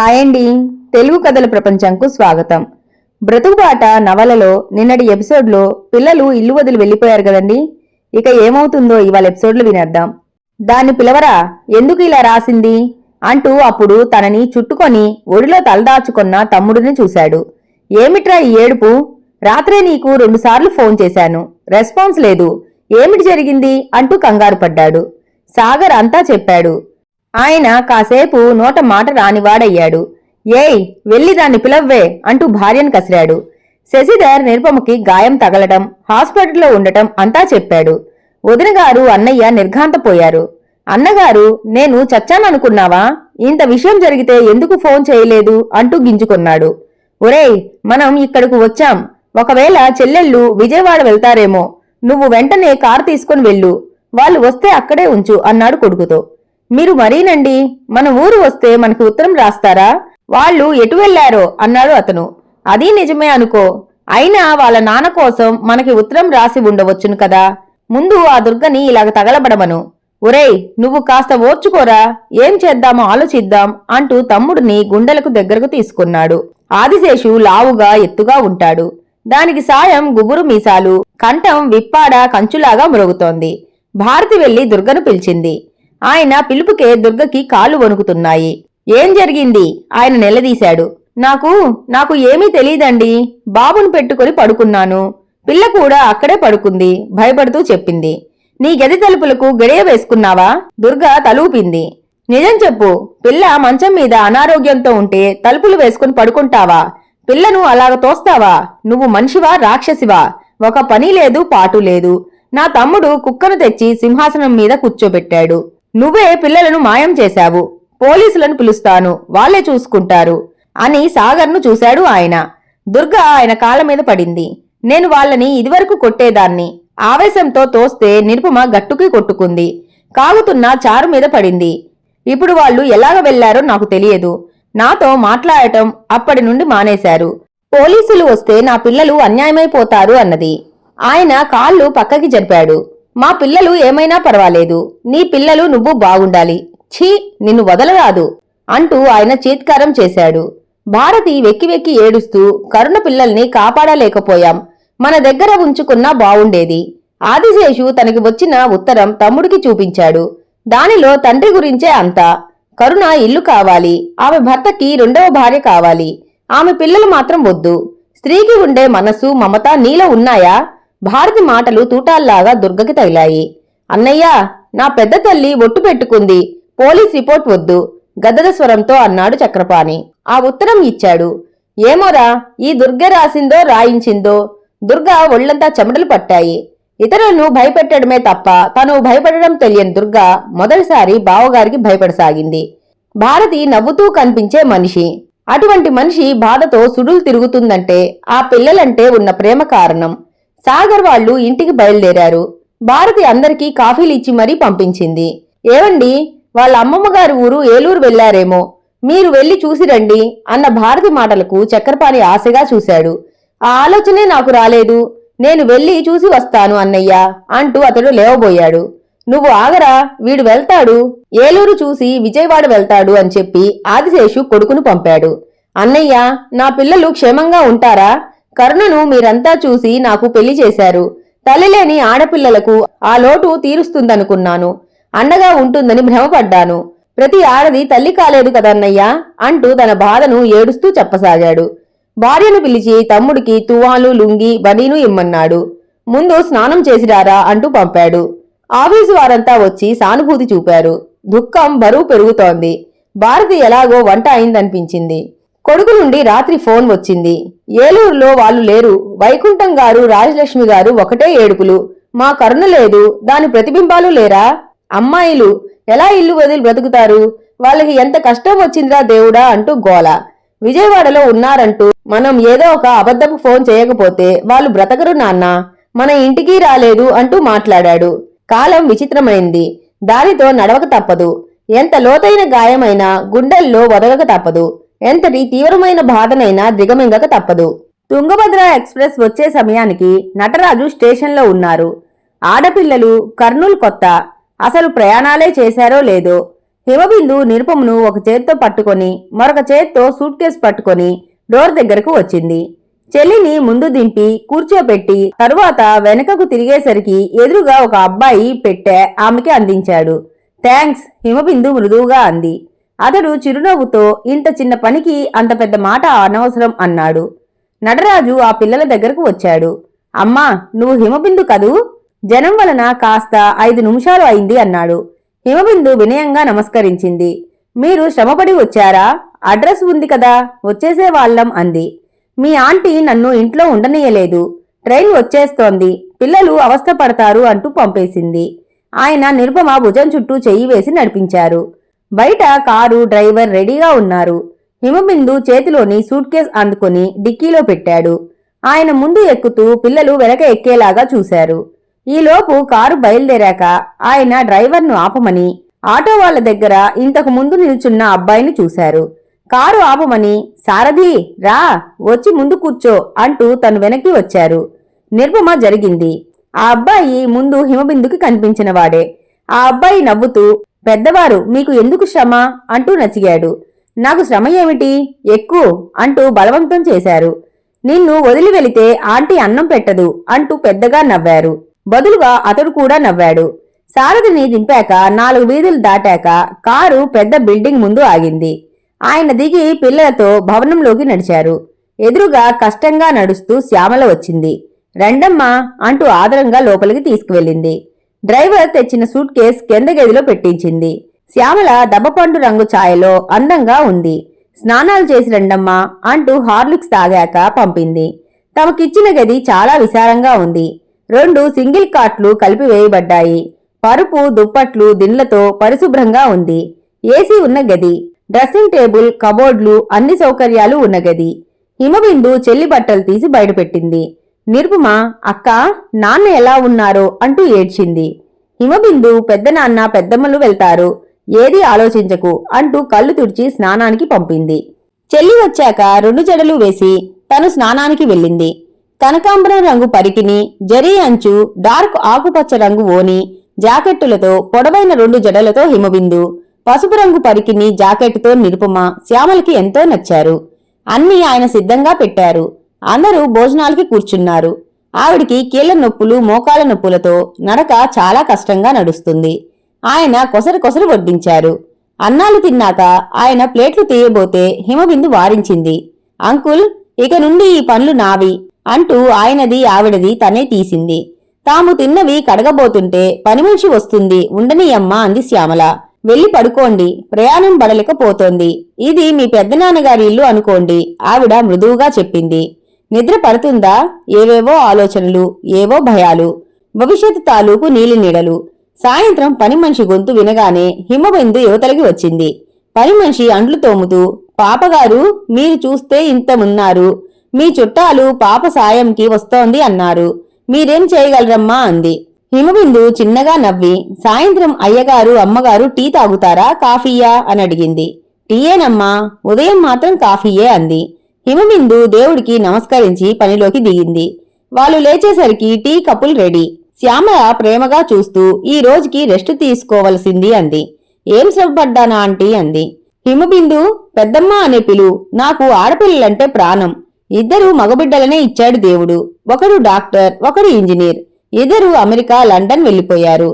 Hi అండి. తెలుగు కథల ప్రపంచంకు స్వాగతం. బ్రతుకుబాట నవలలో నిన్నటి ఎపిసోడ్లో పిల్లలు ఇల్లు వదిలి వెళ్ళిపోయారు కదండి. ఇక ఏమవుతుందో ఇవాళ ఎపిసోడ్లో వినేద్దాం. దాన్ని పిలవరా? ఎందుకు ఇలా రాసింది? అంటూ అప్పుడు తనని చుట్టుకొని ఒడిలో తలదాచుకున్న తమ్ముడిని చూశాడు. ఏమిట్రా ఈ ఏడుపు? రాత్రే నీకు రెండుసార్లు ఫోన్ చేశాను. రెస్పాన్స్ లేదు. ఏమిటి జరిగింది? అంటూ కంగారు పడ్డాడు. సాగర్ అంతా చెప్పాడు. ఆయన కాసేపు నోట మాట రానివాడయ్యాడు. ఏయ్ వెళ్ళి దాన్ని పిలవ్వే అంటూ భార్యను కసిరాడు. శశిధర్ నిర్పమకి గాయం తగలటం హాస్పిటల్లో ఉండటం అంతా చెప్పాడు. వదినగారు అన్నయ్య నిర్ఘాంతపోయారు. అన్నగారు నేను చచ్చాననుకున్నావా? ఇంత విషయం జరిగితే ఎందుకు ఫోన్ చేయలేదు? అంటూ గింజుకున్నాడు. ఒరేయ్ మనం ఇక్కడకు వచ్చాం. ఒకవేళ చెల్లెళ్ళు విజయవాడ వెళ్తారేమో. నువ్వు వెంటనే కారు తీసుకుని వెళ్ళు. వాళ్ళు వస్తే అక్కడే ఉంచు అన్నాడు కొడుకుతో. మీరు మరీనండి మన ఊరు వస్తే మనకి ఉత్తరం రాస్తారా? వాళ్ళు ఎటు వెళ్ళారో అన్నాడు అతను. అది నిజమే అనుకో. అయినా వాళ్ళ నాన్న కోసం మనకి ఉత్తరం రాసి ఉండవచ్చును కదా. ముందు ఆ దుర్గని ఇలాగ తగలబడమను. ఒరేయ్ నువ్వు కాస్త ఓర్చుకోరా. ఏం చేద్దామో ఆలోచిద్దాం అంటూ తమ్ముడిని గుండెలకు దగ్గరకు తీసుకున్నాడు. ఆదిశేషు లావుగా ఎత్తుగా ఉంటాడు. దానికి సాయం గుబురు మీసాలు కంఠం విప్పాడ కంచులాగా మురుగుతోంది. భారతి వెళ్ళి దుర్గను పిలిచింది. ఆయన పిలుపుకే దుర్గకి కాళ్ళు వణుకుతున్నాయి. ఏం జరిగింది? ఆయన నిలదీశాడు. నాకు నాకు ఏమీ తెలియదండి బాబును పెట్టుకుని పడుకున్నాను. పిల్ల కూడా అక్కడే పడుకుంది భయపడుతూ చెప్పింది. నీ గది తలుపులకు గడియ వేసుకున్నావా? దుర్గ తలూపింది. నిజం చెప్పు పిల్ల మంచం మీద అనారోగ్యంతో ఉంటే తలుపులు వేసుకుని పడుకుంటావా? పిల్లను అలాగ తోస్తావా? నువ్వు మనిషివా రాక్షసివా? ఒక పని లేదు పాటు లేదు. నా తమ్ముడు కుక్కను తెచ్చి సింహాసనం మీద కూర్చోబెట్టాడు. నువ్వే పిల్లలను మాయం చేశావు. పోలీసులను పిలుస్తాను. వాళ్ళే చూసుకుంటారు. అని సాగర్ను చూశాడు ఆయన. దుర్గ ఆయన కాళ్ళ మీద పడింది. నేను వాళ్ళని ఇదివరకు కొట్టేదాన్ని. ఆవేశంతో తోస్తే నిరుపమ గట్టుకి కొట్టుకుంది. కాగుతున్న చారు మీద పడింది. ఇప్పుడు వాళ్ళు ఎలాగ వెళ్ళారో నాకు తెలియదు. నాతో మాట్లాడటం అప్పటి నుండి మానేశారు. పోలీసులు వస్తే నా పిల్లలు అన్యాయమైపోతారు అన్నది. ఆయన కాళ్ళు పక్కకి జరిపాడు. మా పిల్లలు ఏమైనా పర్వాలేదు. నీ పిల్లలు నువ్వు బాగుండాలి. ఛీ నిన్ను వదలరాదు అంటూ ఆయన చీత్కారం చేశాడు. భారతి వెక్కి వెక్కి ఏడుస్తూ కరుణ పిల్లల్ని కాపాడలేకపోయాం. మన దగ్గర ఉంచుకున్నా బావుండేది. ఆదిశేషు తనకి వచ్చిన ఉత్తరం తమ్ముడికి చూపించాడు. దానిలో తండ్రి గురించే అంతా. కరుణ ఇల్లు కావాలి. ఆమె భర్తకి రెండవ భార్య కావాలి. ఆమె పిల్లలు మాత్రం వద్దు. స్త్రీకి ఉండే మనసు మమత నీలో ఉన్నాయా? భారతి మాటలు తూటాల్లాగా దుర్గకి తగిలాయి. అన్నయ్య నా పెద్ద తల్లి ఒట్టు పెట్టుకుంది. పోలీస్ రిపోర్ట్ వద్దు. గద్దద స్వరంతో అన్నాడు చక్రపాణి. ఆ ఉత్తరం ఇచ్చాడు. ఏమోరా ఈ దుర్గ రాసిందో రాయించిందో? దుర్గ ఒళ్ళంతా చెమటలు పట్టాయి. ఇతరులను భయపెట్టడమే తప్ప తను భయపడడం తెలియని దుర్గ మొదటిసారి బావగారికి భయపడసాగింది. భారతి నవ్వుతూ కనిపించే మనిషి. అటువంటి మనిషి బాధతో సుడులు తిరుగుతుందంటే ఆ పిల్లలంటే ఉన్న ప్రేమ కారణం. సాగర్ వాళ్ళు ఇంటికి బయలుదేరారు. భారతి అందరికీ కాఫీలు ఇచ్చి మరీ పంపించింది. ఏవండి వాళ్ళ అమ్మమ్మ గారి ఊరు ఏలూరు వెళ్ళారేమో మీరు వెళ్ళి చూసి రండి అన్న భారతి మాటలకు చక్రపాణి ఆశగా చూశాడు. ఆ ఆలోచనే నాకు రాలేదు. నేను వెళ్ళి చూసి వస్తాను అన్నయ్య అంటూ అతడు లేవబోయాడు. నువ్వు ఆగరా వీడు వెళ్తాడు. ఏలూరు చూసి విజయవాడ వెళ్తాడు అని చెప్పి ఆదిశేషు కొడుకును పంపాడు. అన్నయ్య నా పిల్లలు క్షేమంగా ఉంటారా? కరుణను మీరంతా చూసి నాకు పెళ్ళి చేశారు. తల్లిలేని ఆడపిల్లలకు ఆ లోటు తీరుస్తుందనుకున్నాను. అండగా ఉంటుందని భ్రమపడ్డాను. ప్రతి ఆడది తల్లి కాలేదు కదన్నయ్యా అంటూ తన బాధను ఏడుస్తూ చెప్పసాగాడు. భార్యను పిలిచి తమ్ముడికి తువాలు లుంగి బనీను ఇమ్మన్నాడు. ముందు స్నానం చేసిరారా అంటూ పంపాడు. ఆఫీసు వారంతా వచ్చి సానుభూతి చూపారు. దుఃఖం బరువు పెరుగుతోంది. భారతి ఎలాగో వంట అయిందనిపించింది. కొడుకు నుండి రాత్రి ఫోన్ వచ్చింది. ఏలూరులో వాళ్ళు లేరు. వైకుంఠం గారు రాజలక్ష్మి గారు ఒకటే ఏడుపులు. మా కరుణ లేదు. దాని ప్రతిబింబాలు లేరా? అమ్మాయిలు ఎలా ఇల్లు వదిలి బ్రతుకుతారు? వాళ్ళకి ఎంత కష్టం వచ్చిందిరా దేవుడా? అంటూ గోల. విజయవాడలో ఉన్నారంటూ మనం ఏదో ఒక అబద్ధపు ఫోన్ చేయకపోతే వాళ్ళు బ్రతకరు నాన్న. మన ఇంటికి రాలేదు అంటూ మాట్లాడాడు. కాలం విచిత్రమైంది. దానితో నడవక తప్పదు. ఎంత లోతైన గాయమైనా గుండెల్లో వదలక తప్పదు. ఎంతటి తీవ్రమైన బాధనైనా దిగమింగక తప్పదు. తుంగభద్ర ఎక్స్ప్రెస్ వచ్చే సమయానికి నటరాజు స్టేషన్లో ఉన్నారు. ఆడపిల్లలు కర్నూలు కొత్త. అసలు ప్రయాణాలే చేశారో లేదో. హిమబిందు నిరుపమును ఒక చేత్తో పట్టుకొని మరొక చేత్తో సూట్ కేసు పట్టుకొని డోర్ దగ్గరకు వచ్చింది. చెల్లిని ముందు దింపి కూర్చోపెట్టి తరువాత వెనకకు తిరిగేసరికి ఎదురుగా ఒక అబ్బాయి పెట్టె ఆమెకి అందించాడు. థ్యాంక్స్ హిమబిందు మృదువుగా అంది. అతడు చిరునవ్వుతో ఇంత చిన్న పనికి అంత పెద్ద మాట అనవసరం అన్నాడు. నటరాజు ఆ పిల్లల దగ్గరకు వచ్చాడు. అమ్మా నువ్వు హిమబిందు కదూ? జనం వలన కాస్త ఐదు నిమిషాలు అయింది అన్నాడు. హిమబిందు వినయంగా నమస్కరించింది. మీరు శ్రమపడి వచ్చారా? అడ్రస్ ఉంది కదా వచ్చేసే వాళ్ళం అంది. మీ ఆంటీ నన్ను ఇంట్లో ఉండనీయలేదు. ట్రైన్ వచ్చేస్తోంది. పిల్లలు అవస్థపడతారు అంటూ పంపేసింది. ఆయన నిరుపమ భుజం చుట్టూ చెయ్యి వేసి నడిపించారు. బయట కారు డ్రైవర్ రెడీగా ఉన్నారు. హిమబిందు చేతిలోని సూట్ కేస్ అందుకుని డిక్కీలో పెట్టాడు. ఆయన ముందు ఎక్కుతూ పిల్లలు వెనక ఎక్కేలాగా చూశారు. ఈలోపు కారు బయలుదేరాక ఆయన డ్రైవర్ను ఆపమని ఆటో వాళ్ళ దగ్గర ఇంతకు ముందు నిల్చున్న అబ్బాయిని చూశారు. కారు ఆపమని సారథి రా వచ్చి ముందు కూర్చో అంటూ తను వెనక్కి వచ్చారు. నిర్మమ జరిగింది. ఆ అబ్బాయి ముందు హిమబిందుకి కనిపించినవాడే. ఆ అబ్బాయి నవ్వుతూ పెద్దవారు మీకు ఎందుకు శ్రమ? అంటూ నసిగాడు. నాకు శ్రమ ఏమిటి? ఎక్కువ అంటూ బలవంతం చేశారు. నిన్ను వదిలి వెళితే ఆంటీ అన్నం పెట్టదు అంటూ పెద్దగా నవ్వారు. బదులుగా అతడు కూడా నవ్వాడు. సారథిని దింపాక నాలుగు వీధులు దాటాక కారు పెద్ద బిల్డింగ్ ముందు ఆగింది. ఆయన దిగి పిల్లలతో భవనంలోకి నడిచారు. ఎదురుగా కష్టంగా నడుస్తూ శ్యామల వచ్చింది. రండమ్మా అంటూ ఆదరంగా లోపలికి తీసుకువెళ్ళింది. డ్రైవర్ తెచ్చిన సూట్ కేస్ కింద గదిలో పెట్టించింది. శ్యామల దబ్బపండు రంగు ఛాయలో అందంగా ఉంది. స్నానాలు చేసి రండమ్మా అంటూ హార్లిక్స్ తాగాక పంపింది. తమకిచ్చిన గది చాలా విశాలంగా ఉంది. రెండు సింగిల్ కాట్లు కలిపి వేయబడ్డాయి. పరుపు దుప్పట్లు దిండ్లతో పరిశుభ్రంగా ఉంది. ఏసీ ఉన్న గది డ్రెస్సింగ్ టేబుల్ కబోర్డ్లు అన్ని సౌకర్యాలు ఉన్న గది. హిమబిందు చెల్లి బట్టలు తీసి బయటపెట్టింది. నిర్భుమ అక్క నాన్న ఎలా ఉన్నారో అంటూ ఏడ్చింది. హిమబిందు పెద్దనాన్న పెద్దమ్మలు వెళ్తారు. ఏది ఆలోచించకు అంటూ కళ్ళు తుడిచి స్నానానికి పంపింది. చెల్లి వచ్చాక రెండు జడలు వేసి తను స్నానానికి వెళ్ళింది. కనకాంబరం రంగు పరికిని జరీ అంచు డార్క్ ఆకుపచ్చ రంగు ఓని జాకెట్టులతో పొడవైన రెండు జడలతో హిమబిందు పసుపు రంగు పరికిని జాకెట్తో నిరుపమ శ్యామలకి ఎంతో నచ్చారు. అన్నీ ఆయన సిద్ధంగా పెట్టారు. అందరూ భోజనాలకి కూర్చున్నారు. ఆవిడికి కీళ్ళ నొప్పులు మోకాల నొప్పులతో నడక చాలా కష్టంగా నడుస్తుంది. ఆయన కొసరు కొసరు వడ్డించారు. అన్నాలు తిన్నాక ఆయన ప్లేట్లు తీయబోతే హిమబిందు వారించింది. అంకుల్ ఇక నుండి ఈ పనులు నావి అంటూ ఆయనది ఆవిడది తనే తీసింది. తాము తిన్నవి కడగబోతుంటే పనిమనిషి వస్తుంది ఉండనీయమ్మా అంది శ్యామల. వెళ్ళి పడుకోండి ప్రయాణం పడలేకపోతోంది. ఇది మీ పెద్దనాన్నగారి ఇల్లు అనుకోండి ఆవిడ మృదువుగా చెప్పింది. నిద్ర పడుతుందా? ఏవేవో ఆలోచనలు ఏవో భయాలు. భవిష్యత్తు తాలూకు నీలి నీడలు. సాయంత్రం పని మనిషి గొంతు వినగానే హిమబిందు యువతలకి వచ్చింది. పని మనిషి అండ్లు తోముతూ పాపగారు మీరు చూస్తే ఇంతమున్నారు. మీ చుట్టాలు పాప సాయంకి వస్తోంది అన్నారు. మీరేం చేయగలరమ్మా? అంది. హిమబిందు చిన్నగా నవ్వి సాయంత్రం అయ్యగారు అమ్మగారు టీ తాగుతారా కాఫీయా? అని అడిగింది. టీయేనమ్మా ఉదయం మాత్రం కాఫీయే అంది. హిమబిందు దేవుడికి నమస్కరించి పనిలోకి దిగింది. వాళ్ళు లేచేసరికి టీ కప్పులు రెడీ. శ్యామల ప్రేమగా చూస్తూ ఈ రోజుకి రెస్ట్ తీసుకోవలసింది అంది. ఏం శ్రమపడ్డానా ఆంటీ? అంది. హిమబిందు పెద్దమ్మ అనే పిలు నాకు ఆడపిల్లలంటే ప్రాణం. ఇద్దరు మగబిడ్డలనే ఇచ్చాడు దేవుడు. ఒకడు డాక్టర్ ఒకడు ఇంజనీర్. ఇద్దరు అమెరికా లండన్ వెళ్ళిపోయారు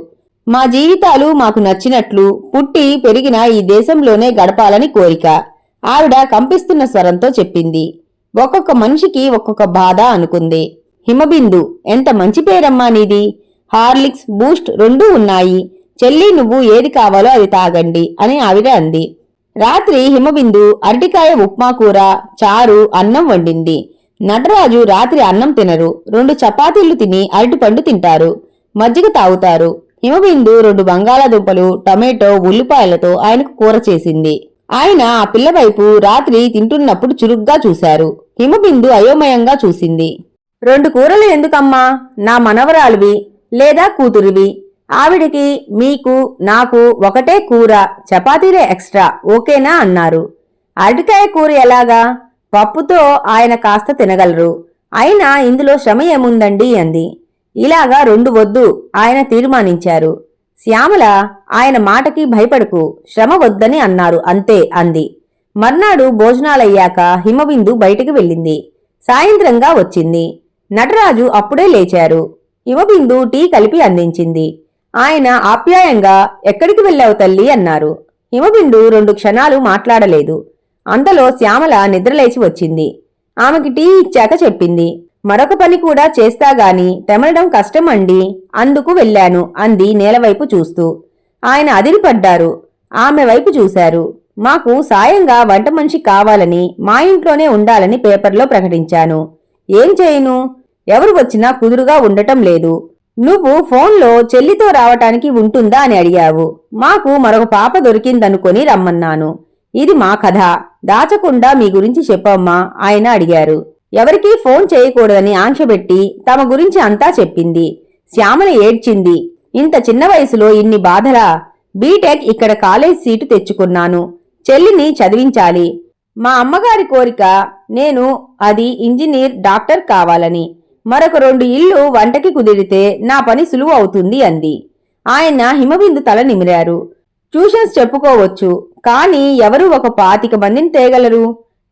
మా జీవితాలు మాకు నచ్చినట్లు పుట్టి పెరిగిన ఈ దేశంలోనే గడపాలని కోరిక. ఆవిడ కంపిస్తున్న స్వరంతో చెప్పింది. ఒక్కొక్క మనిషికి ఒక్కొక్క బాధ అనుకుంది. హిమబిందు ఎంత మంచి పేరమ్మా నీది. హార్లిక్స్ బూస్ట్ రెండూ ఉన్నాయి. చెల్లి నువ్వు ఏది కావాలో అది తాగండి అని ఆవిడ అంది. రాత్రి హిమబిందు అరటికాయ ఉప్మా కూర చారు అన్నం వండింది. నటరాజు రాత్రి అన్నం తినరు. రెండు చపాతీలు తిని అరటిపండు తింటారు. మజ్జిగ తాగుతారు. హిమబిందు రెండు బంగాళాదుంపలు టమాటో ఉల్లిపాయలతో ఆయనకు కూర చేసింది. ఆయన ఆ పిల్లవైపు రాత్రి తింటున్నప్పుడు చురుగ్గా చూశారు. హిమబిందు అయోమయంగా చూసింది. రెండు కూరలు ఎందుకమ్మా? నా మనవరాలివి లేదా కూతురివి? ఆవిడికి మీకు నాకు ఒకటే కూర చపాతీలే ఎక్స్ట్రా ఓకేనా? అన్నారు. అరటికాయ కూర ఎలాగా? పప్పుతో ఆయన కాస్త తినగలరు. అయినా ఇందులో శ్రమ ఏముందండి? అంది. ఇలాగా రెండు వద్దు ఆయన తీర్మానించారు. శ్యామల ఆయన మాటకి భయపడకు శ్రమ వద్దని అన్నారు అంతే అంది. మర్నాడు భోజనాలయ్యాక హిమబిందు బయటికి వెళ్ళింది. సాయంత్రంగా వచ్చింది. నటరాజు అప్పుడే లేచారు. హిమబిందు టీ కలిపి అందించింది. ఆయన ఆప్యాయంగా ఎక్కడికి వెళ్ళావు తల్లి అన్నారు. హిమబిందు రెండు క్షణాలు మాట్లాడలేదు. అంతలో శ్యామల నిద్రలేచి వచ్చింది. ఆమెకి టీ ఇచ్చాక చెప్పింది. మరొక పని కూడా చేస్తా గాని తెమలడం కష్టం అండి అందుకు వెళ్ళాను అంది నేలవైపు చూస్తూ. ఆయన అదిరిపడ్డారు. ఆమె వైపు చూశారు. మాకు సాయంగా వంట మనిషి కావాలని మా ఇంట్లోనే ఉండాలని పేపర్లో ప్రకటించాను. ఏం చేయను? ఎవరు వచ్చినా కుదురుగా ఉండటం లేదు. నువ్వు ఫోన్లో చెల్లితో రావటానికి ఉంటుందా అని అడిగావు. మాకు మరొక పాప దొరికిందనుకొని రమ్మన్నాను. ఇది మా కథ. దాచకుండా మీ గురించి చెప్పమ్మా ఆయన అడిగారు. ఎవరికీ ఫోన్ చేయకూడదని ఆంక్షపెట్టి తమ గురించి అంతా చెప్పింది. శ్యామల ఏడ్చింది. ఇంత చిన్న వయసులో ఇన్ని బాధలా? బీటెక్ ఇక్కడ కాలేజ్ సీటు తెచ్చుకున్నాను. చెల్లిని చదివించాలి. మా అమ్మగారి కోరిక నేను అది ఇంజనీర్ డాక్టర్ కావాలని. మరొక రెండు ఇల్లు వంటకి కుదిరితే నా పని సులువు అవుతుంది అంది. ఆయన హిమబిందు తల నిమిరారు. ట్యూషన్స్ చెప్పుకోవచ్చు కానీ ఎవరు ఒక పాతిక మందిని తేగలరు?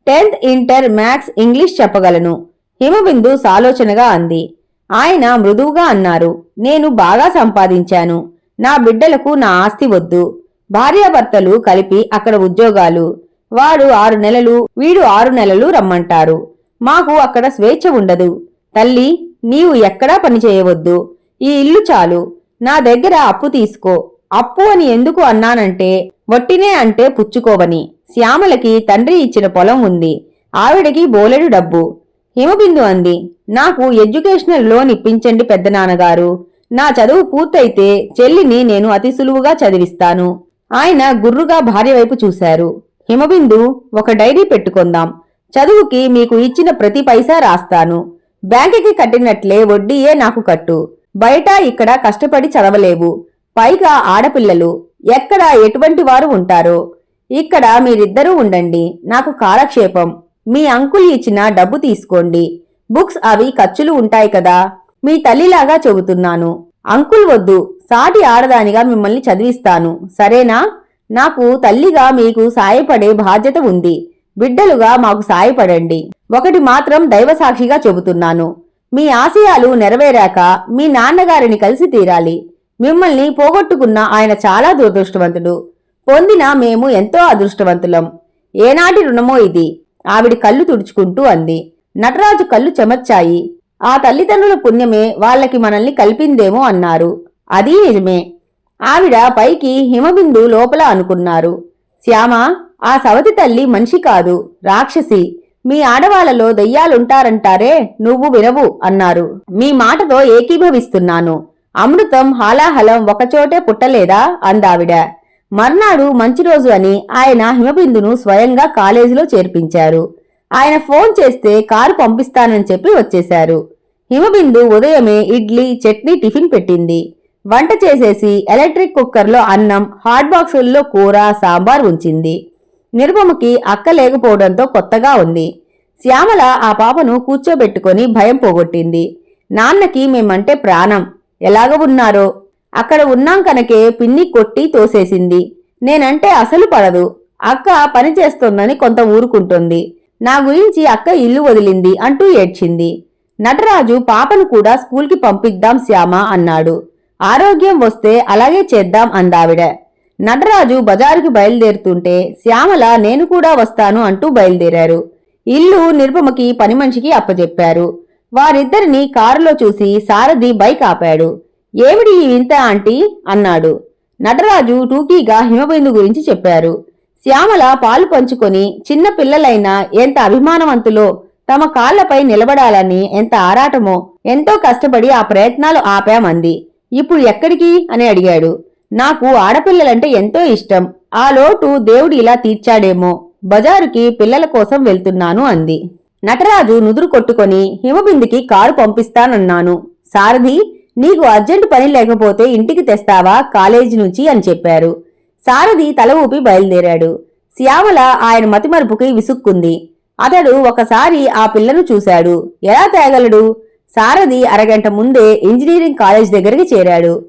టెన్త్ ఇంటర్ మ్యాథ్స్ ఇంగ్లీష్ చెప్పగలను. హిమబిందు సాలోచనగా అంది. ఆయన మృదువుగా అన్నారు నేను బాగా సంపాదించాను. నా బిడ్డలకు నా ఆస్తి వద్దు. భార్యాభర్తలు కలిపి అక్కడ ఉద్యోగాలు. వాడు ఆరు నెలలు వీడు ఆరు నెలలు రమ్మంటారు. మాకు అక్కడ స్వేచ్ఛ ఉండదు. తల్లి నీవు ఎక్కడా పని చేయవద్దు. ఈ ఇల్లు చాలు. నా దగ్గర అప్పు తీసుకో. అప్పు అని ఎందుకు అన్నానంటే వట్టినే అంటే పుచ్చుకోవని. శ్యామలకి తండ్రి ఇచ్చిన పొలం ఉంది. ఆవిడకి బోలెడు డబ్బు. హిమబిందు అంది నాకు ఎడ్యుకేషనల్ లోన్ ఇప్పించండి పెద్దనాన్నగారు నా చదువు పూర్తయితే చెల్లిని నేను అతి సులువుగా చదివిస్తాను. ఆయన గుర్రుగా భార్య వైపు చూశారు. హిమబిందు ఒక డైరీ పెట్టుకుందాం. చదువుకి మీకు ఇచ్చిన ప్రతి పైసా రాస్తాను. బ్యాంకుకి కట్టినట్లే వడ్డీయే నాకు కట్టు. బయట ఇక్కడ కష్టపడి చదవలేవు. పైగా ఆడపిల్లలు. ఎక్కడ ఎటువంటి వారు ఉంటారో. ఇక్కడ మీరిద్దరూ ఉండండి. నాకు కాలక్షేపం. మీ అంకుల్ ఇచ్చిన డబ్బు తీసుకోండి. బుక్స్ అవి ఖర్చులు ఉంటాయి కదా. మీ తల్లిలాగా చెబుతున్నాను. అంకుల్ వద్దు. సాటి ఆడదానిగా మిమ్మల్ని చదివిస్తాను. సరేనా? నాకు తల్లిగా మీకు సాయపడే బాధ్యత ఉంది. బిడ్డలుగా మాకు సాయపడండి. ఒకటి మాత్రం దైవసాక్షిగా చెబుతున్నాను. మీ ఆశయాలు నెరవేరాక మీ నాన్నగారిని కలిసి తీరాలి. మిమ్మల్ని పోగొట్టుకున్న ఆయన చాలా దురదృష్టవంతుడు. పొందిన మేము ఎంతో అదృష్టవంతులం. ఏనాటి రుణమో ఇది. ఆవిడి కళ్ళు తుడుచుకుంటూ అంది. నటరాజు కళ్ళు చెమర్చాయి. ఆ తల్లిదండ్రుల పుణ్యమే వాళ్ళకి మనల్ని కల్పిందేమో అన్నారు. అదీ నిజమే. ఆవిడ పైకి హిమబిందు లోపల అనుకున్నారు. శ్యామ ఆ సవతి తల్లి మనిషి కాదు రాక్షసి. మీ ఆడవాళ్ళలో దయ్యాలుంటారంటారే నువ్వు వినవు అన్నారు. మీ మాటతో ఏకీభవిస్తున్నాను. అమృతం హాలాహలం ఒకచోటే పుట్టలేదా? అందావిడ. మర్నాడు మంచి రోజు అని ఆయన హిమబిందును స్వయంగా కాలేజీలో చేర్పించారు. ఆయన ఫోన్ చేస్తే కారు పంపిస్తానని చెప్పి వచ్చేశారు. హిమబిందు ఉదయమే ఇడ్లీ చట్నీ టిఫిన్ పెట్టింది. వంట చేసేసి ఎలక్ట్రిక్ కుక్కర్లో అన్నం హాట్ బాక్సుల్లో కూర సాంబార్ ఉంచింది. నిరుపమకి అక్క లేకపోవడంతో కొత్తగా ఉంది. శ్యామల ఆ పాపను కూర్చోబెట్టుకొని భయం పోగొట్టింది. నాన్నకి మేమంటే ప్రాణం. ఎలాగ ఉన్నారో? అక్కడ ఉన్నాం కనుకే పిన్ని కొట్టి తోసేసింది. నేనంటే అసలు పడదు. అక్క పని చేస్తోందని కొంత ఊరుకుంటుంది. నా గురించి అక్క ఇల్లు వదిలింది అంటూ ఏడ్చింది. నటరాజు పాపను కూడా స్కూల్కి పంపిద్దాం శ్యామ అన్నాడు. ఆరోగ్యం వస్తే అలాగే చేద్దాం అందావిడ. నటరాజు బజారుకి బయలుదేరుతుంటే శ్యామల నేను కూడా వస్తాను అంటూ బయలుదేరారు. ఇల్లు నిర్పమకి పని మనిషికి అప్పజెప్పారు. వారిద్దరిని కారులో చూసి సారథి బైక్ ఆపాడు. ఏమిటి ఈ వింత ఆంటీ? అన్నాడు. నటరాజు టూకీగా హిమబిందు గురించి చెప్పారు. శ్యామల పాలు పంచుకొని చిన్న పిల్లలైనా ఎంత అభిమానవంతులో తమ కాళ్ళపై నిలబడాలని ఎంత ఆరాటమో ఎంతో కష్టపడి ఆ ప్రయత్నాలు ఆపామంది. ఇప్పుడు ఎక్కడికి? అని అడిగాడు. నాకు ఆడపిల్లలంటే ఎంతో ఇష్టం. ఆ లోటు దేవుడు ఇలా తీర్చాడేమో. బజారుకి పిల్లల కోసం వెళ్తున్నాను అంది. నటరాజు నుదురు కొట్టుకొని హిమబిందుకి కారు పంపిస్తానన్నాను. సారథి నీకు అర్జెంటు పని లేకపోతే ఇంటికి తెస్తావా కాలేజీ నుంచి అని చెప్పారు. సారథి తల ఊపి బయలుదేరాడు. శ్యామల ఆయన మతిమరుపుకి విసుక్కుంది. అతడు ఒకసారి ఆ పిల్లను చూశాడు. ఎలా తేగలడు? సారథి అరగంట ముందే ఇంజనీరింగ్ కాలేజ్ దగ్గరికి చేరాడు.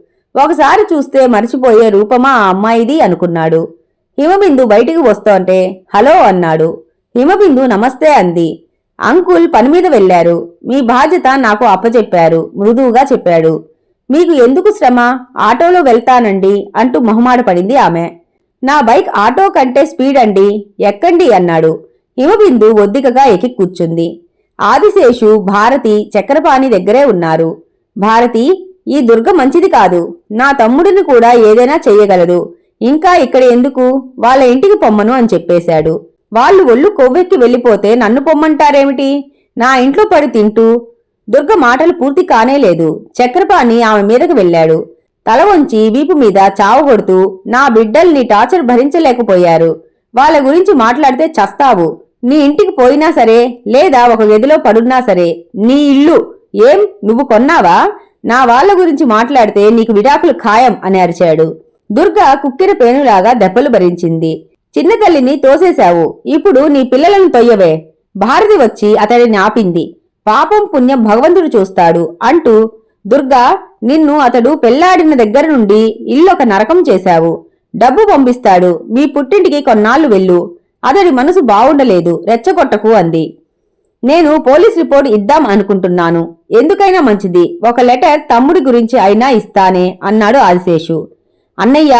ఒకసారి చూస్తే మర్చిపోయే రూపమా ఆ అమ్మాయిది అనుకున్నాడు. హిమబిందు బయటికి వస్తోంటే హలో అన్నాడు. హిమబిందు నమస్తే అంది. అంకుల్ పని మీద వెళ్ళారు మీ బాధ్యత నాకు అప్పచెప్పారు మృదువుగా చెప్పాడు. మీకు ఎందుకు శ్రమ? ఆటోలో వెళ్తానండి అంటూ మొహమాట పడింది ఆమె. నా బైక్ ఆటో కంటే స్పీడ్ అండి. ఎక్కండి అన్నాడు. హిమబిందు ఒద్దికగా ఎక్కి కూర్చుంది. ఆదిశేషు భారతి చక్రపాణి దగ్గరే ఉన్నారు. భారతి ఈ దుర్గ మంచిది కాదు. నా తమ్ముడిని కూడా ఏదైనా చెయ్యగలదు ఇంకా ఇక్కడ ఎందుకు? వాళ్ళ ఇంటికి పొమ్మను అని చెప్పేశాడు. వాళ్ళు ఒళ్ళు కొవ్వెక్కి వెళ్ళిపోతే నన్ను పొమ్మంటారేమిటి? నా ఇంట్లో పడి తింటూ దుర్గ మాటలు పూర్తి కానేలేదు. చక్రపాణి ఆమె మీదకి వెళ్ళాడు. తల వంచి వీపు మీద చావగొడుతూ నా బిడ్డల్ని టార్చర్ భరించలేకపోయారు. వాళ్ళ గురించి మాట్లాడితే చస్తావు. నీ ఇంటికి పోయినా సరే లేదా ఒక గదిలో పడున్నా సరే నీ ఇల్లు ఏం? నువ్వు కొన్నావా? నా వాళ్ళ గురించి మాట్లాడితే నీకు విడాకులు ఖాయం అని అరిచాడు. దుర్గ కుక్కిన పేనులాగా దెబ్బలు భరించింది. చిన్న తల్లిని తోసేశావు ఇప్పుడు నీ పిల్లలను తొయ్యవే. భారతి వచ్చి అతడిని ఆపింది. పాపం పుణ్యం భగవంతుడు చూస్తాడు అంటూ దుర్గా నిన్ను అతడు పెళ్ళాడిన దగ్గర నుండి ఇల్లొక నరకం చేశావు. డబ్బు పంపిస్తాడు మీ పుట్టింటికి కొన్నాళ్ళు వెళ్ళు. అతడి మనసు బావుండలేదు రెచ్చగొట్టకు అంది. నేను పోలీస్ రిపోర్ట్ ఇద్దాం అనుకుంటున్నాను. ఎందుకైనా మంచిది. ఒక లెటర్ తమ్ముడి గురించి అయినా ఇస్తానే అన్నాడు ఆదిశేషు. అన్నయ్య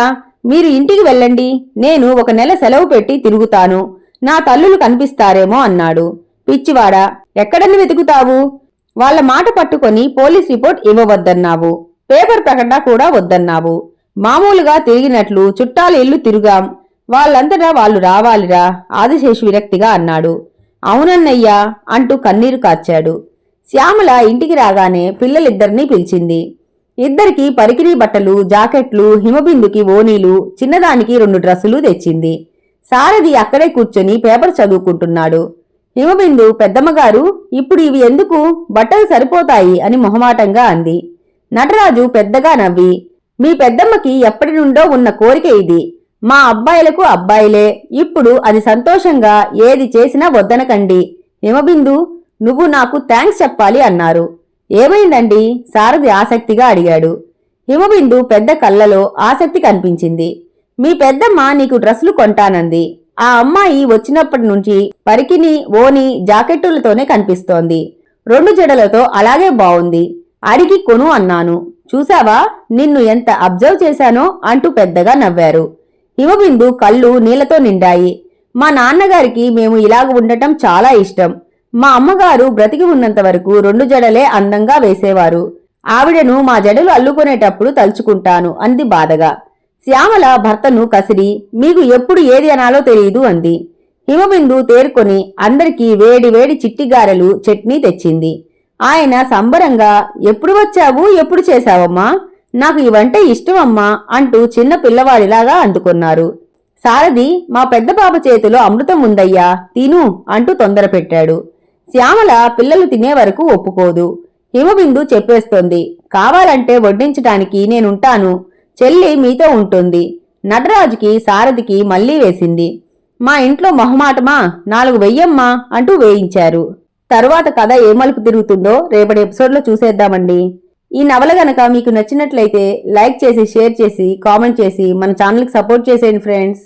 మీరు ఇంటికి వెళ్ళండి నేను ఒక నెల సెలవు పెట్టి తిరుగుతాను. నా తల్లులు కనిపిస్తారేమో అన్నాడు. పిచ్చివాడా ఎక్కడని వెతుకుతావు? వాళ్ళ మాట పట్టుకొని పోలీస్ రిపోర్ట్ ఇవ్వవద్దన్నావు. పేపర్ ప్రకటన కూడా వద్దన్నావు. మామూలుగా తిరిగినట్లు చుట్టాల ఇల్లు తిరుగాం. వాళ్ళంతటా వాళ్ళు రావాలిరా ఆదిశేషు విరక్తిగా అన్నాడు. అవునన్నయ్యా అంటూ కన్నీరు కార్చాడు. శ్యామల ఇంటికి రాగానే పిల్లలిద్దరినీ పిలిచింది. ఇద్దరికి పరికిరీ బట్టలు జాకెట్లు హిమబిందుకి ఓనీలు చిన్నదానికి రెండు డ్రెస్సులు తెచ్చింది. సారథి అక్కడే కూర్చొని పేపర్ చదువుకుంటున్నాడు. హిమబిందు పెద్దమ్మగారు ఇప్పుడు ఇవి ఎందుకు? బట్టలు సరిపోతాయి అని మొహమాటంగా అంది. నటరాజు పెద్దగా నవ్వి మీ పెద్దమ్మకి ఎప్పటి నుండో ఉన్న కోరిక ఇది. మా అబ్బాయిలకు అబ్బాయిలే. ఇప్పుడు అది సంతోషంగా ఏది చేసినా వద్దనకండి. హిమబిందు నువ్వు నాకు థ్యాంక్స్ చెప్పాలి అన్నారు. ఏమైందండి? సారథి ఆసక్తిగా అడిగాడు. హిమబిందు పెద్ద కళ్ళలో ఆసక్తి కనిపించింది. మీ పెద్దమ్మ నీకు డ్రెస్సులు కొంటానంది. ఆ అమ్మాయి వచ్చినప్పటి నుంచి పరికిని ఓని జాకెట్టులతోనే కనిపిస్తోంది. రెండు జడలతో అలాగే బావుంది. అడిగి కొను అన్నాను. చూసావా నిన్ను ఎంత అబ్జర్వ్ చేశానో అంటూ పెద్దగా నవ్వారు. హిమబిందు కళ్ళు నీళ్ళతో నిండాయి. మా నాన్నగారికి మేము ఇలాగ ఉండటం చాలా ఇష్టం. మా అమ్మగారు బ్రతికి ఉన్నంత వరకు రెండు జడలే అందంగా వేసేవారు. ఆవిడను మా జడలు అల్లుకునేటప్పుడు తలుచుకుంటాను అంది బాధగా. శ్యామల భర్తను కసిరి మీకు ఎప్పుడు ఏది అనాలో తెలియదు అంది. హిమబిందు తేరుకొని అందరికీ వేడి వేడి చిట్టిగారెలు చట్నీ తెచ్చింది. ఆయన సంబరంగా ఎప్పుడు వచ్చావు? ఎప్పుడు చేశావమ్మా? నాకు ఇవంటే ఇష్టమమ్మా అంటూ చిన్న పిల్లవాడిలాగా అందుకున్నారు సారథి మా పెద్ద పాప చేతిలో అమృతం ఉందయ్యా తిను అంటూ తొందర పెట్టాడు శ్యామల పిల్లలు తినే వరకు ఒప్పుకోదు. హిమబిందు చెప్పేస్తోంది. కావాలంటే వడ్డించటానికి నేనుంటాను. చెల్లి మీతో ఉంటుంది. నటరాజుకి సారథికి మళ్ళీ వేసింది. మా ఇంట్లో మొహమాటమా? నాలుగు వెయ్యమ్మా? అంటూ వేయించారు. తర్వాత కథ ఏ మలుపు తిరుగుతుందో రేపటి ఎపిసోడ్లో చూసేద్దామండి. ఈ నవల గనక మీకు నచ్చినట్లయితే లైక్ చేసి షేర్ చేసి కామెంట్ చేసి మన ఛానల్కి సపోర్ట్ చేసేయండి ఫ్రెండ్స్.